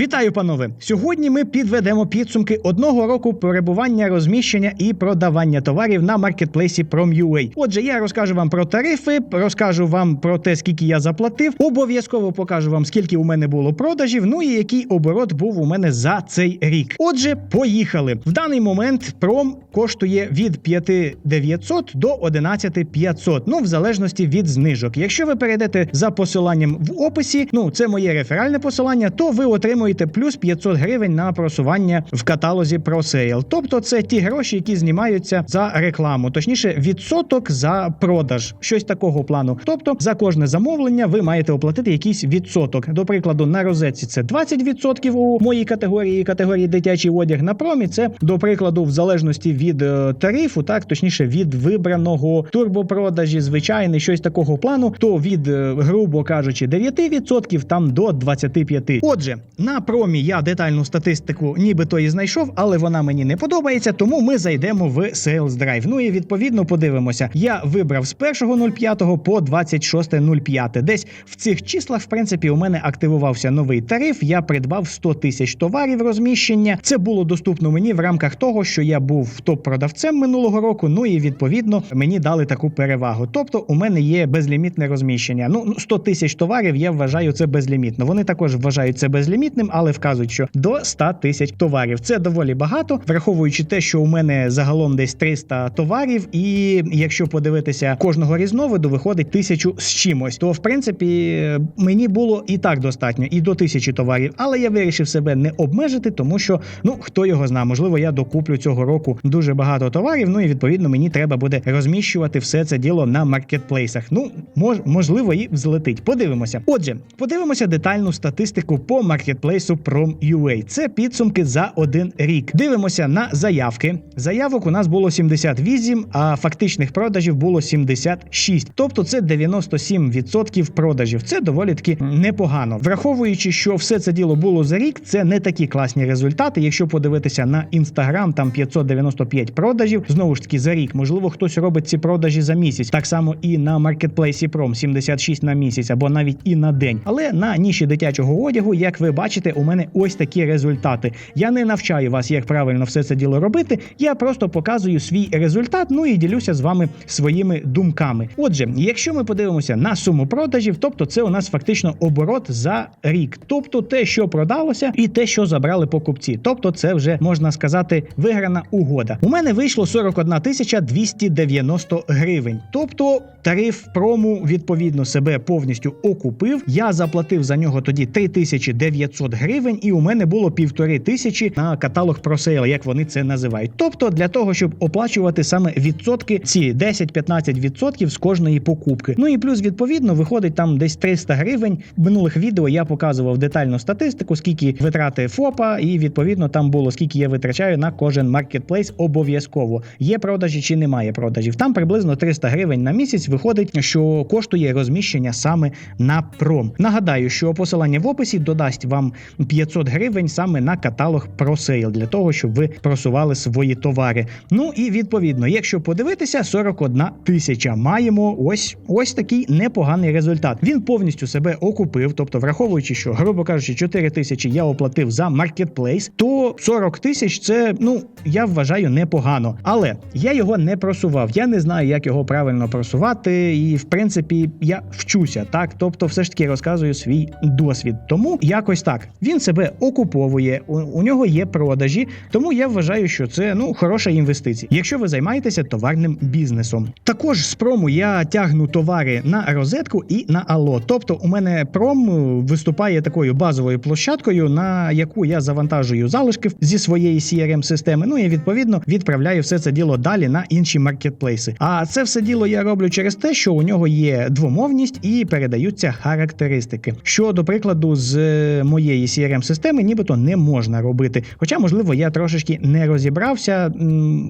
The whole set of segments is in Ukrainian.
Вітаю, панове! Сьогодні ми підведемо підсумки одного року перебування, розміщення і продавання товарів на маркетплейсі Prom.ua. Отже, я розкажу вам про тарифи, розкажу вам про те, скільки я заплатив. Обов'язково покажу вам, скільки у мене було продажів. Ну і який оборот був у мене за цей рік. Отже, поїхали. В даний момент Prom коштує від 5900 до 11500, ну в залежності від знижок. Якщо ви перейдете за посиланням в описі, ну це моє реферальне посилання, то ви отримуєте плюс 500 гривень на просування в каталозі ProSale. Тобто це ті гроші, які знімаються за рекламу, точніше, відсоток за продаж, щось такого плану. Тобто за кожне замовлення ви маєте оплатити якийсь відсоток. До прикладу, на розетці це 20% у моїй категорії, категорії дитячий одяг. На промі це до прикладу, в залежності від е, тарифу, так точніше від вибраного турбопродажі, звичайний щось такого плану, то від, е, грубо кажучи, 9% там до 25%. Отже, на промі я детальну статистику нібито і знайшов, але вона мені не подобається, тому ми зайдемо в Sales Drive. Ну і відповідно подивимося. Я вибрав з 1.05 по 26.05. Десь в цих числах, в принципі, у мене активувався новий тариф. Я придбав 100 тисяч товарів розміщення. Це було доступно мені в рамках того, що я був топ-продавцем минулого року. Ну і відповідно мені дали таку перевагу. Тобто, у мене є безлімітне розміщення. Ну 100 тисяч товарів я вважаю це безлімітно. Вони також вважають це безлімітним, але вказують, що до 100 тисяч товарів. Це доволі багато, враховуючи те, що у мене загалом десь 300 товарів, і якщо подивитися кожного різновиду, виходить тисячу з чимось. То в принципі мені було і так достатньо, і до тисячі товарів. Але я вирішив себе не обмежити, тому що ну хто його зна, можливо, я докуплю цього року дуже багато товарів. Ну і відповідно мені треба буде розміщувати все це діло на маркетплейсах. Ну мож, можливо, і взлетить. Подивимося. Отже, подивимося детальну статистику по маркетплейсу Prom.ua. Це підсумки за один рік. Дивимося на заявки. Заявок у нас було 78, а фактичних продажів було 76. Тобто це 97% продажів. Це доволі таки непогано. Враховуючи, що все це діло було за рік, це не такі класні результати. Якщо подивитися на інстаграм, там 595 продажів. Знову ж таки, за рік. Можливо, хтось робить ці продажі за місяць. Так само і на маркетплейсі Prom 76 на місяць або навіть і на день. Але на ніші дитячого одягу, як ви бачите, у мене ось такі результати. Я не навчаю вас, як правильно все це діло робити. Я просто показую свій результат. Ну і ділюся з вами своїми думками. Отже, якщо ми подивимося на суму продажів, тобто це у нас фактично оборот за рік, тобто те, що продалося, і те, що забрали покупці. Тобто, це вже можна сказати виграна угода. У мене вийшло 41 тисяча 290 гривень. Тобто тариф прому відповідно себе повністю окупив. Я заплатив за нього тоді 3900 гривень, і у мене було півтори тисячі на каталог ProSale, як вони це називають. Тобто, для того, щоб оплачувати саме відсотки, ці 10-15% відсотків з кожної покупки. Ну і плюс, відповідно, виходить там десь 300 гривень. В минулих відео я показував детальну статистику, скільки витрати ФОПа, і відповідно там було скільки я витрачаю на кожен маркетплейс. Обов'язково є продажі чи немає продажів. Там приблизно 300 гривень на місяць виходить, що коштує розміщення саме на пром. Нагадаю, що посилання в описі додасть вам 500 гривень саме на каталог ProSale, для того, щоб ви просували свої товари. Ну і відповідно, якщо подивитися, 41 тисяча маємо ось ось такий непоганий результат. Він повністю себе окупив, тобто, враховуючи, що, грубо кажучи, 4 тисячі я оплатив за маркетплейс, то 40 тисяч це ну я вважаю непогано. Але я його не просував. Я не знаю, як його правильно просувати, і в принципі я вчуся, так тобто, все ж таки розказую свій досвід. Тому якось так він себе окуповує, у, у нього є продажі, тому я вважаю, що це ну хороша інвестиція, якщо ви займаєтеся товарним бізнесом. Також з прому я тягну товари на розетку і на Ало. Тобто, у мене пром виступає такою базовою площадкою, на яку я завантажую залишки зі своєї crm системи. Ну і відповідно відправляю все це діло далі на інші маркетплейси. А це все діло я роблю через те, що у нього є двомовність і передаються характеристики. Що до прикладу, з е, моєї crm системи нібито не можна робити. Хоча, можливо, я трошечки не розібрався.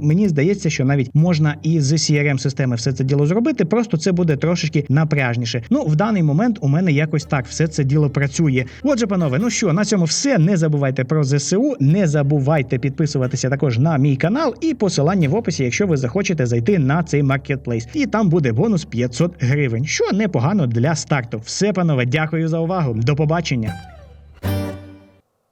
Мені здається, що навіть можна і з crm системи все це діло зробити. Просто це буде трошечки напряжніше. Ну, в даний момент у мене якось так все це діло працює. Отже, панове, ну що, на цьому все. Не забувайте про ЗСУ, не забувайте підписуватися також на мій канал і посилання в описі, якщо ви захочете зайти на цей маркетплейс. І там буде бонус 500 гривень, що непогано для старту. Все, панове, дякую за увагу. До побачення.